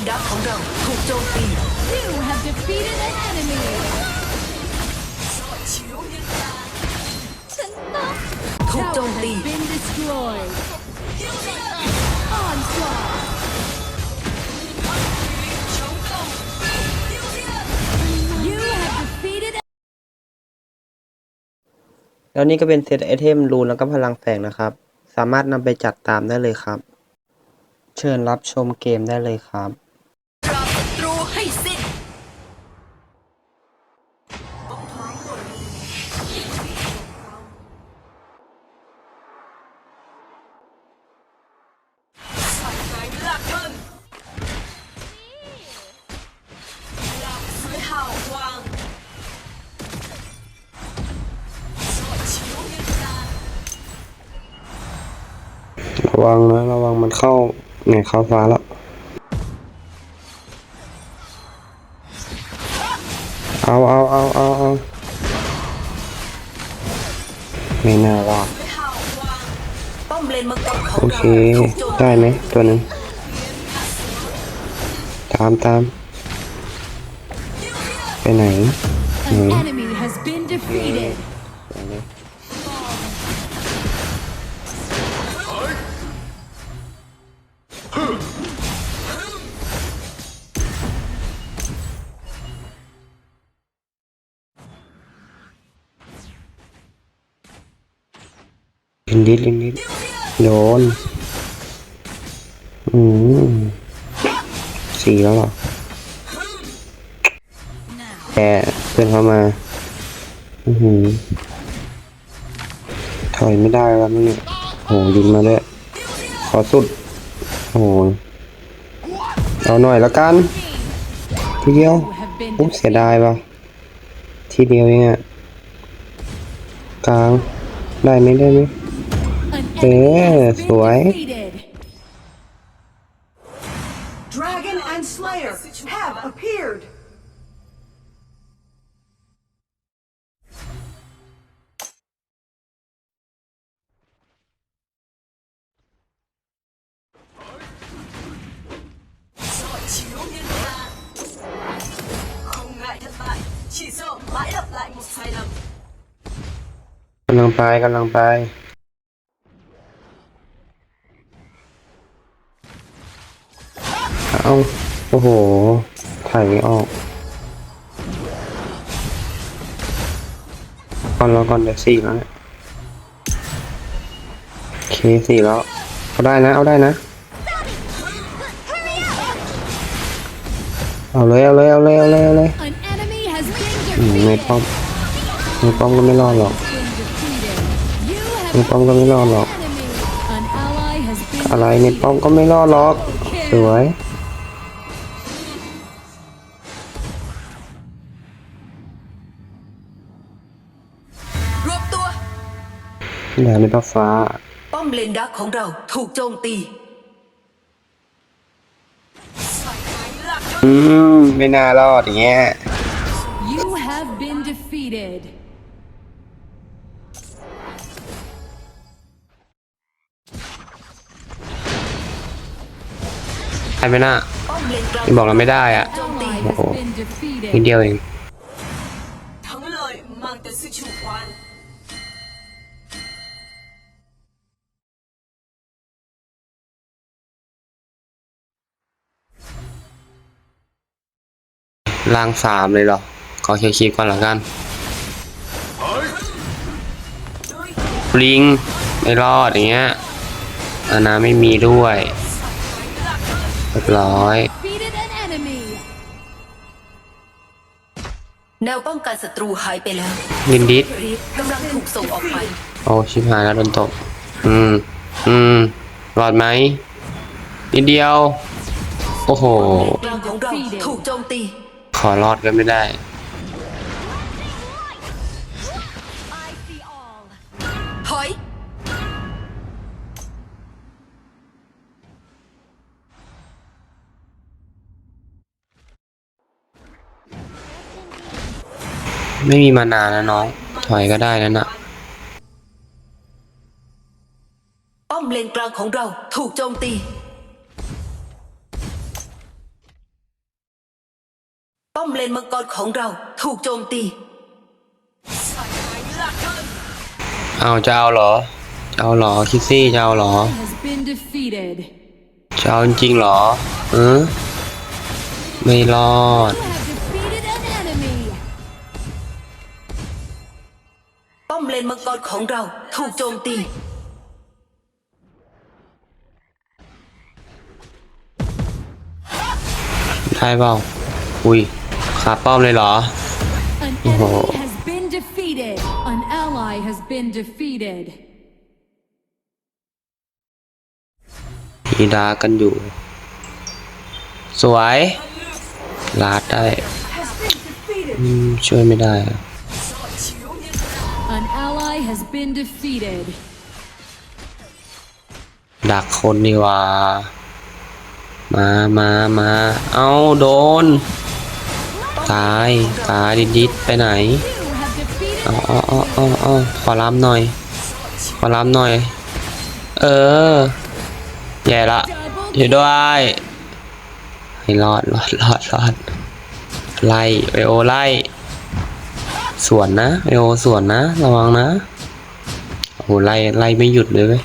มเลนดักของเราถูกโจมตี You have defeated an enemy. ถูกโจ Tower มตี has been destroyed. Onslaught. You have defeated แล้วนี่ก็เป็นเซตไอเทมรูนแล้วก็พลังแฝงนะครับ สามารถนำไปจัดตามได้เลยครับ เชิญรับชมเกมได้เลยครับ สิ้นระวังนะระวังมันเข้าเนี่ยเข้าฟ้าแล้ว เราเคถูกโจมได้ตีไหมตัวหนึ่งตามตามไปไหน an enemy has been defeated. ลินดิดลินดิดโดน อืมสี่แล้วหรอแต่เพื่อนเข้ามา อือหือถอยไม่ได้แล้วมั้งเนี่ยโหยิงมาด้วยขอสุด โอ้ยเอาหน่อยละกัน ทีเดียว You have been โอ้เสียดายว่ะ ทีเดียวเองอะกลาง ได้ไหมได้ไหม an Eh, enemy has been sủi. Appeared. กำลังไปกำลังไปเอา โอ้โห ถ่ายไม่ออกก่อนรอก่อนเดี๋ยวสี่แล้วเนี่ยโอเคสี่แล้ว เอาได้นะ เอาได้นะ เอาเลย เอาเลย เอาเลย เอาเลยเอาเลยในป้อมในป้อมก็ไม่รอดหรอก Been defeated. You ในป้อมก็ไม่รอดหรอก อะไรในป้อมก็ไม่รอดหรอก สวย เหลือในป้าฟ้า ป้อมเลนดักของเราถูกโจมตีอืมไม่น่ารอดอย่างเงี้ย You have been defeated. ใครไม่น่าป้อมเลนกลางที่บอกเราไม่ได้อะโจมตี Ally has Oh. been นิด defeated. เดียวเอง ทั้งเลยมังแต่สิชูควัน ล่างสามเลยเหรอขอเคลียร์คลิปก่อนละกันลิงไม่รอดอย่างเงี้ยอานาไม่มีด้วยเรียบร้อย Defeated an enemy. แนวป้องกันศัตรูหายไปแล้วลินดิสรีบกำลังถูกส่งออกไป โอ้ชิบหายแล้วโดนตก อืม อืมรอดไหมนิดเดียว โอ้โห กลางของเราถูกโจมตี ขอรอดกันไม่ได้ ถอย ไม่มีมานานนะน้อง ถอยก็ได้นั่นน่ะ ป้อมเลนกลางของเราถูกโจมตี มเลนมังกรของเรา ถูกโจมตีเอาจะเอาเหรอจะเอาเหรอคิดซี่จะเอาเหรอ Has been defeated. จะเอาจริงๆเหรอเออไม่รอด You have defeated an enemy. ป้อมเลนมังกรของเรา ถูกโจมตีได้เปล่าอุ้ย ขาป้อมเลยเหรอ An Oh. enemy has been defeated. An ally has been defeated. มีดากันอยู่ สวยลาดได้ Has been defeated. อืมช่วยไม่ได้อะ An ally has been defeated. ดักคนดีกว่า มามามา เอาโดน ตายตายดิดดิดไปไหน You have defeated เออาเออาเอขอรับหน่อย ขอรับหน่อย เออแย่ละอยู่ด้วยให้รอดรอดรอดรอดไล่ไอโอไล่สวนนะไอโอสวนนะ ระวังนะโอ้ไล่ไล่ไม่หยุดเลยเว้ย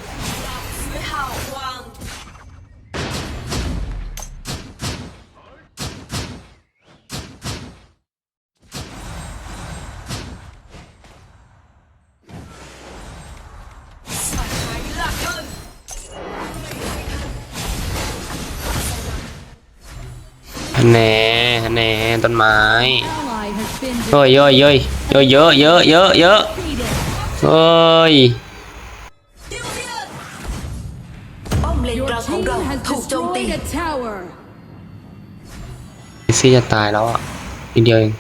แหน่แหน่ต้นไม้ ally has been เฮ้ยเย้ยเย้ยเย้ยเยอะเยอะเยอะเยอะ defeated. เฮ้ยป้อมเลน Your กลางของ team เรา has ถูกโจมตี destroyed a tower. ลิซี่จะตายแล้วอะนิดเดียวเอง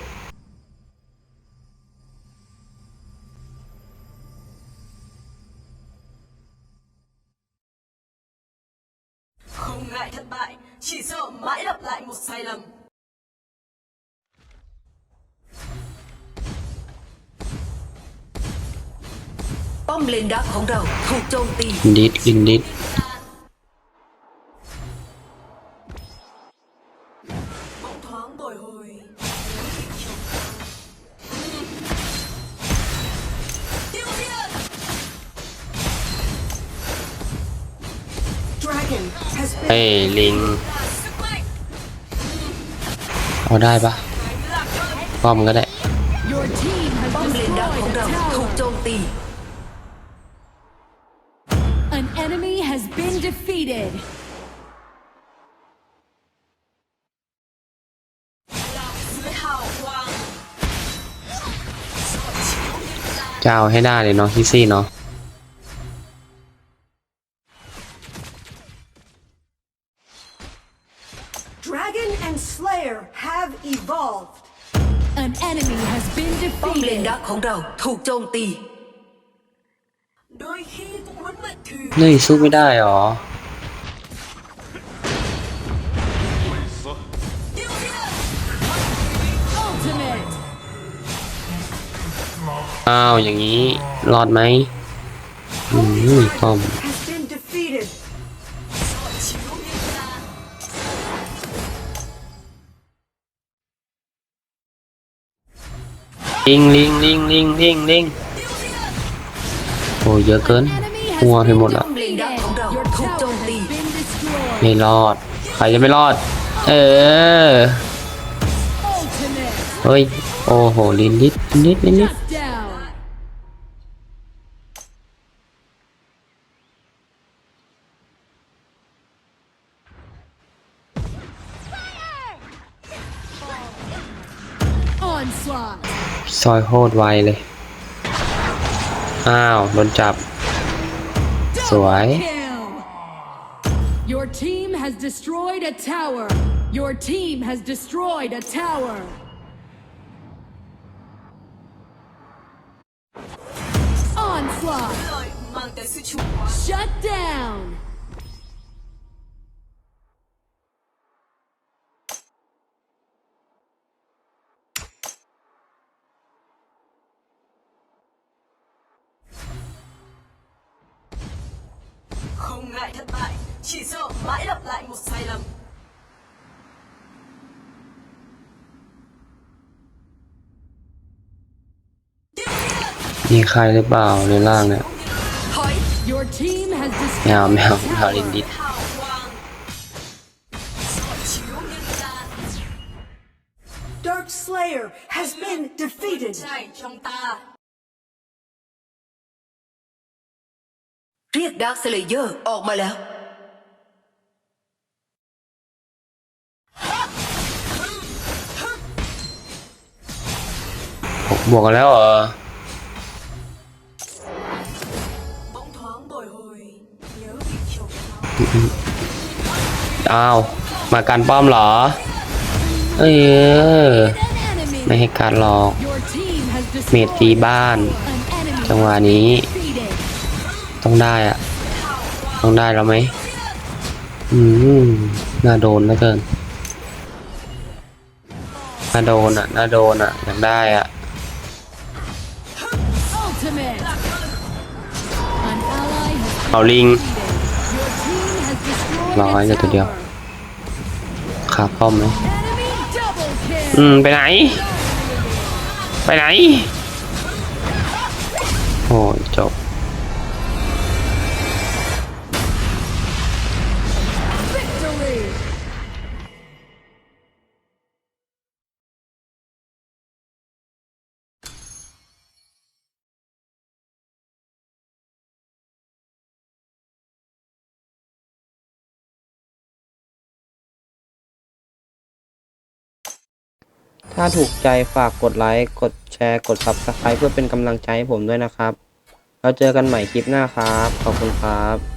ป้อมเลนดักของเราถูกโจมตีกินดิดกินดิด Bỗng thoáng bồi hồi. Tiêu diệt! Dragon has been เฮ้ยลิง Sức mạnh! เอาได้ปะป้อมก็ได้ Your team has ป้อมเลนดักของ destroyed เรา a ถูก tower. โจมตี defeated! Dragon and Slayer have evolved. An enemy has been defeated. Đôi khi cũng muốn mượn thử เฮ้ยสู้ไม่ได้หรอ Ultimate. อ้าวอย่างนี้รอดไหมอืมป้อม Has been defeated. ลิงลิงลิงลิงลิงลิง โอ้เยอะเกินหัวไปหมดละไม่รอด ใครจะไม่รอด เออ เฮ้ย โอ้โห ลินนิดนิดนิดดซอยโคตรไวเลย อ้าว โดนจับ สวย kill. Your team has destroyed a tower. Your team has destroyed a tower. Onslaught. เลยmang tới sự chủ hóa Shut down. Mãi lặp lại một sai lầm มีใครหรือเปล่าในล่างเนี่ยถอย Your team has แมว destroyed แมว a แมว tower. ลินดิส hào quang Giọt chiếu nhân gian Dark Slayer has been defeated. chảy trong ta เรียกดาร์คสเลเยอร์ออกมาแล้ว บวกกันแล้วเหรออ้าว มากันป้อมเหรอ เออ ไม่ให้การหรอก เมตีบ้าน จังหวะนี้ ต้องได้อะต้องได้แล้วไหม อืม น่าโดนเหลือเกิน น่าโดนอะน่าโดนอะอยากได้อะ เอาลิงร้อยเลยตัวเดียวขาป้อมไหมอืม ไปไหน ไปไหน โอ้จบ ถ้าถูกใจฝากกดไลค์ กดแชร์ กด Subscribe เพื่อเป็นกำลังใจให้ผมด้วยนะครับ แล้วเจอกันใหม่คลิปหน้าครับ ขอบคุณครับ